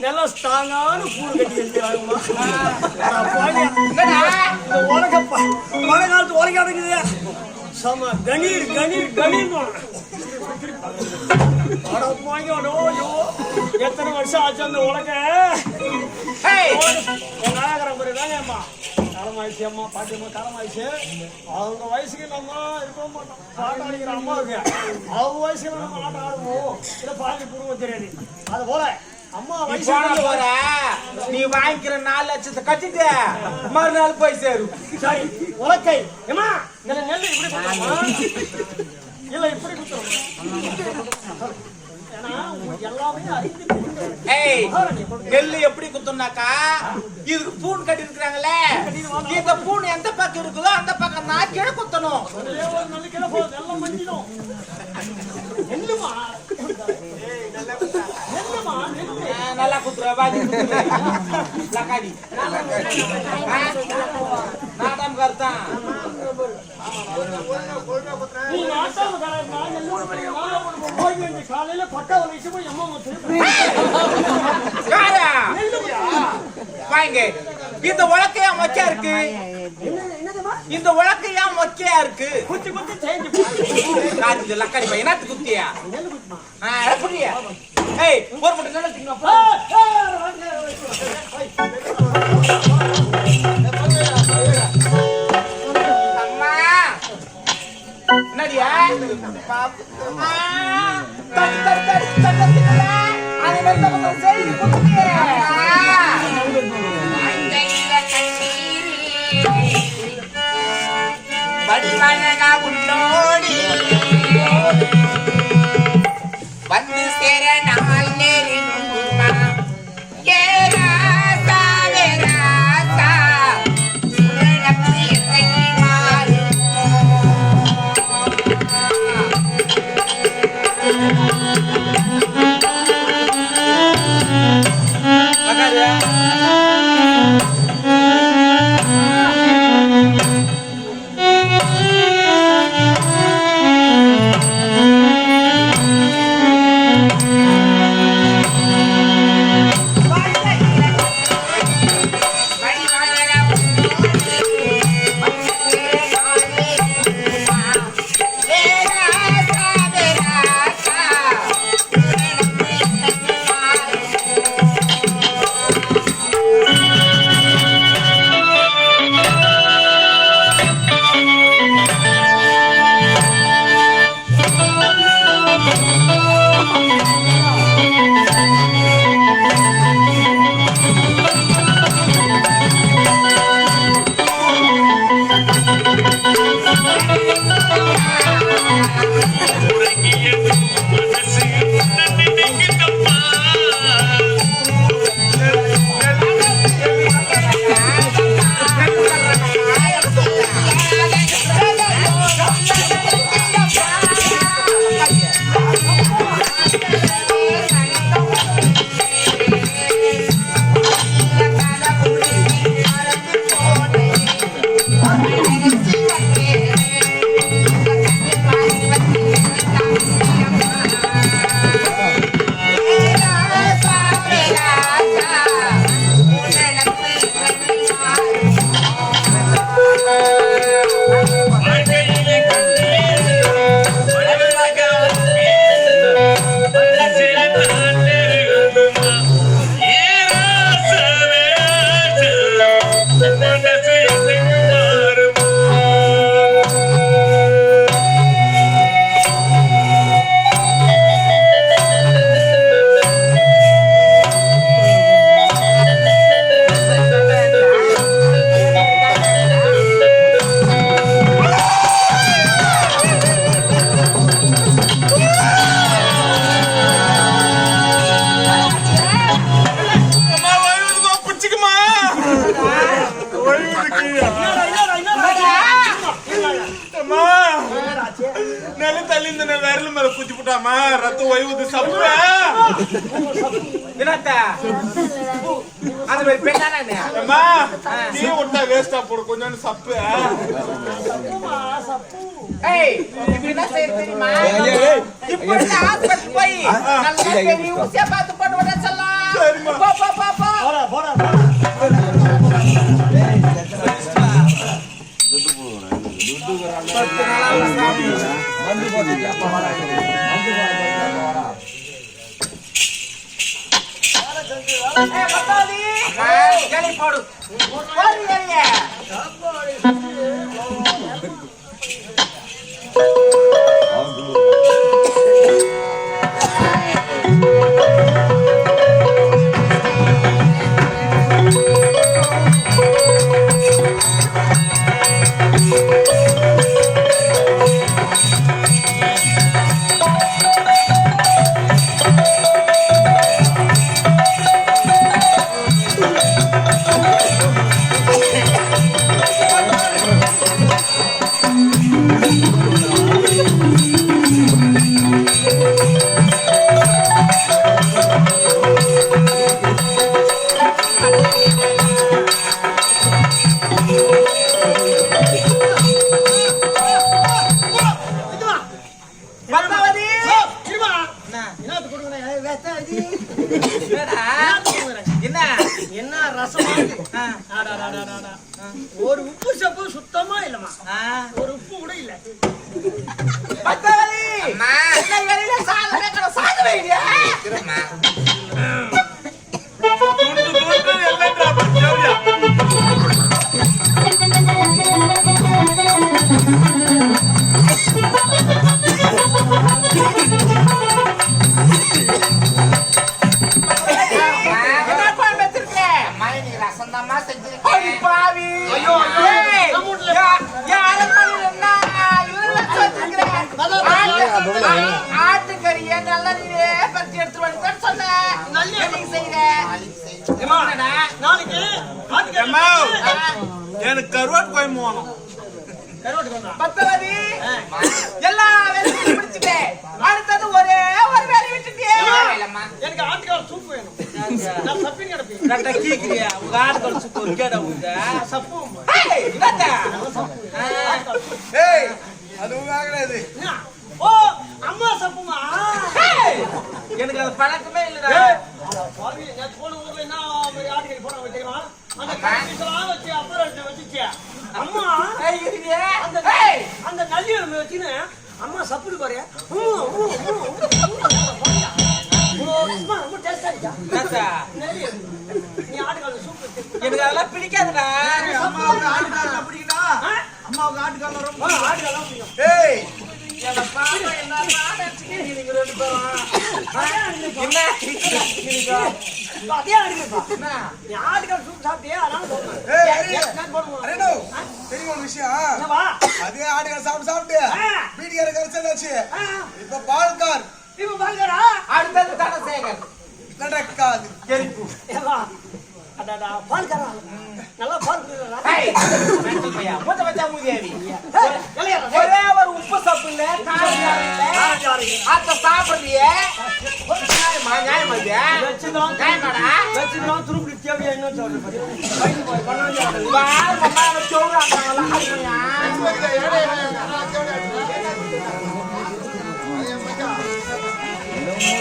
நல்லா ஸ்ட்ராங்கான கட்டி ப- மழை காலத்து உலக அடங்குது. சம கணீர் கணீர் கணீர். எத்தனை வருஷம் ஆச்சு அந்த உலக? நாயகரம் தாங்க அம்மா காலமாயிடுச்சு அம்மா பாட்டியம்மா காலமாயிடுச்சு. அவங்க வயசுக்கு நம்ம இருக்க மாட்டோம். பாட்டு அடிக்கிற அம்மாவுக்கு. அவங்க வயசுக்கு நம்ம ஆட்டம் ஆடுவோம். இல்ல பாதி பூர்வம் தெரியாது. அது போல அம்மா நீ வயசு போற நீ வாங்கிக்கிற நாலு லட்சத்தை கட்டிட்டு மறுநாள் போய் சேரும் சரி உலக்கை ஏமா நெல் இப்படி இல்ல இப்படி குத்துறோம்? ஏய் நெல்லு எப்படி குத்துனாக்கா? இதுக்கு பூன் கட்டி இந்த பூன் எந்த பக்கம் இருக்குதோ அந்த பக்கம் நான் கீழே குத்தணும் நெல்லு நெல்லுமா? குத்துற நாடாம் கருத்தான் நீ கலர்னா போய் இந்த காலையில பட்டா வயசு போய் வாங்க இந்த உலக்கையா மொக்கையா இருக்கு இந்த உலக்கையா மொக்கையா இருக்கு குத்தி குத்தி சேஞ்சு காது லக்காடி பையன் என்னத்து குத்தியா புரியா ஏய் ஒரு மட்டும் நல்லா வடிவழகா உன்னோடி வந்து சேர நாள் நெருங்குமா wonderful. எடுத்து ஒய்வுது சப்பு. என்னத்த அந்த மாதிரி பெண்ணானே அம்மா நீ விட்டா வேஸ்டா போடு கொஞ்சம் சப்பு. ஏய் இப்ப என்ன செய்ய தெரியுமா இப்போ ஹாஸ்பிட்டல் போய் நல்ல பெரிய ஊசியா பார்த்து போட்டு விட சொல்லலாம். போ போ போ போ. போடா போடா போடா. போடு. என்ன ரசமா. ஒரு உப்பு சப்பு சுத்தமா இல்லம்மா. ஒரு உப்பு கூட இல்ல. அம்மா. என்ன வச்சிருக்கிறேன்? ஆட்டு- ஆ- ஆட்டுக்கறியை நல்லா நீயே பறிச்சு எடுத்து வந்து சொன்னேன். எனக்கு கருவாட்டு கோயம் போகணும். பத்தவதி. எல்லா வேலையும் முடிச்சுட்டேன் அடுத்தது ஒரே எனக்கு ஆட்டுக்கார சூப் வேணும். நான் கிடப்பேன். கீக்கிறியா? உங்க ஆட்டுக்கல் சுத்து ஒரு கேட உங்க சப்பு. ஏய், அதுவும் ஆகலாது? ஓ அம்மா சப்புமா? எனக்கு அது பழக்கமே இல்லடா. நேத்து போன ஊர்ல என்ன மாதிரி ஆட்டுக்கறி போனாங்க தெரியுமா? அந்த கறிப்பீஸெல்லாம் வச்சு அப்புறம் வச்சுச்சு. அம்மா? அந்த அந்த நல்லி வச்சுன்னு அம்மா சப்புடு பாரு. எனக்கு அதெல்லாம் பிடிக்காதுடா. அம்மாவுக்கு ஆட்டுக்காரன் பிடிக்குதா ஆ? அம்மாவுக்கு ஆட்டுக்காரன் ரொம்ப ஆட்டுக்காரலாம் பிடிக்கும். ஏய் தெரியும் ஒரு விஷயம்? அதே ஆட்டுக்கார சாப்பிட்டு சாப்பிட்டு ஆ. வீட்டுக்கார கரைச்சலாச்சு ஆ, இப்ப பால்கார். இப்ப பாருங்கடா. அடுத்தது தனசேகர் நடக்காது கெரிப்பு ஏவா, அடடா, பால் காரா. நல்லா பால் குடிக்கிறா. ஏய், நன்றி பையா. மூத்த வச்சா மூதேவி. ஏய், இளையரா, ஏய். ஒரே ஒரு உப்பு சப்பு இல்ல காரம் இல்ல ஆட்டு ஆடுங்க. அத்த சாப்பிடுறியே நியாயமா நியாயமா இது வச்சுக்கலாம், நியாயமாடா வச்சுக்கலாம், துருப்பிடி தேவையா என்ன சொல்றது பாரு. வயிறு போய் பண்ணாங்க ஆடுங்க. வாங்க அம்மா எனக்கு சொல்றாங்க